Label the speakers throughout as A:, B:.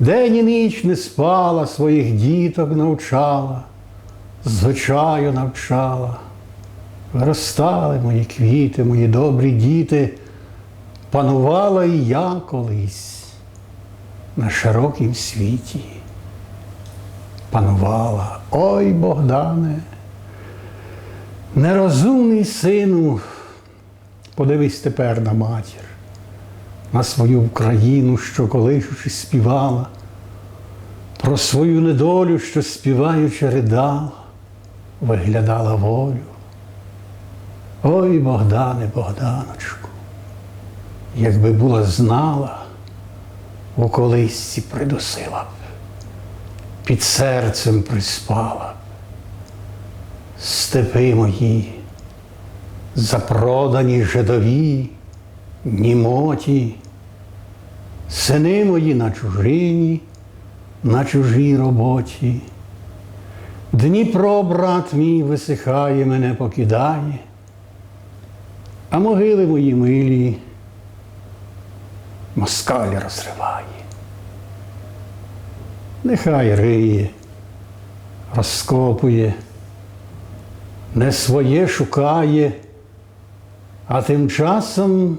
A: день і ніч не спала, своїх діток навчала, звичаю навчала. Виростали мої квіти, мої добрі діти, панувала і я колись на широкім світі. Панувала, ой Богдане, нерозумний сину, подивись тепер на матір, на свою Україну, що колишучи співала, про свою недолю, що співаючи ридала, виглядала волю. Ой, Богдане, Богданочку, якби була знала, у колисці придусила б, під серцем приспала б. Степи мої, запродані жидові, німоті, сини мої на чужині, на чужій роботі. Дніпро, брат мій, висихає, мене покидає, а могили мої милі москаль розриває. Нехай риє, розкопує, не своє шукає, а тим часом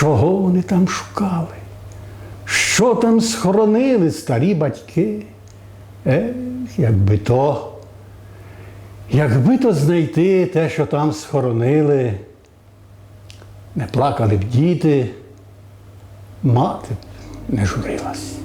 A: Чого вони там шукали? Що там схоронили старі батьки? Ех, якби то, якби то знайти те, що там схоронили, не плакали б діти, мати не журилась.